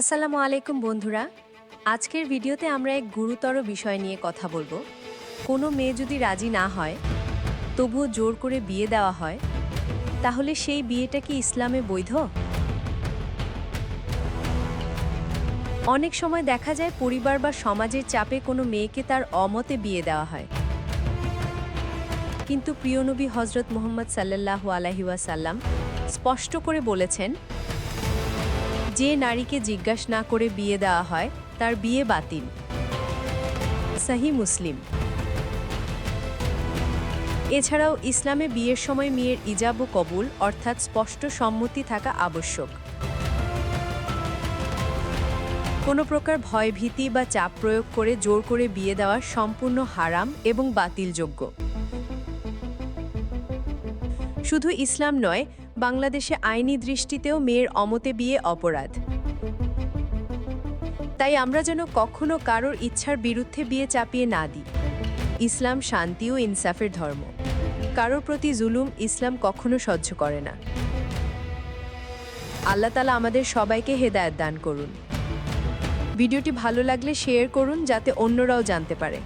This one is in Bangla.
আসসালামু আলাইকুম বন্ধুরা। আজকের ভিডিওতে আমরা এক গুরুতর বিষয় নিয়ে কথা বলব। কোনো মেয়ে যদি রাজি না হয়, তবুও জোর করে বিয়ে দেওয়া হয়, তাহলে সেই বিয়েটা কি ইসলামে বৈধ? অনেক সময় দেখা যায় পরিবার বা সমাজের চাপে কোনো মেয়েকে তার অমতে বিয়ে দেওয়া হয়। কিন্তু প্রিয়নবী হজরত মোহাম্মদ সাল্লাল্লাহু আলাহি ওয়াসাল্লাম স্পষ্ট করে বলেছেন যে নারীকে জিজ্ঞাসা না করে বিয়ে দেওয়া হয়, তার বিয়ে বাতিল। সাহি মুসলিম। এছাড়াও ইসলামে বিয়ের সময় মেয়ের ইজাব ও কবুল, অর্থাৎ স্পষ্ট সম্মতি থাকা আবশ্যক। কোনো প্রকার ভয়ভীতি বা চাপ প্রয়োগ করে জোর করে বিয়ে দেওয়া সম্পূর্ণ হারাম এবং বাতিলযোগ্য। শুধু ইসলাম নয় বাংলাদেশে আইনি দৃষ্টিতেও মেয়ের অমতে বিয়ে অপরাধ। তাই আমরা যেন কখনো কারোর ইচ্ছার বিরুদ্ধে বিয়ে চাপিয়ে না দিই। ইসলাম শান্তি ও ইনসাফের ধর্ম। কারোর প্রতি জুলুম ইসলাম কখনো সহ্য করে না। আল্লাহ তালা আমাদের সবাইকে হেদায়ত দান করুন। ভিডিওটি ভালো লাগলে শেয়ার করুন যাতে অন্যরাও জানতে পারে।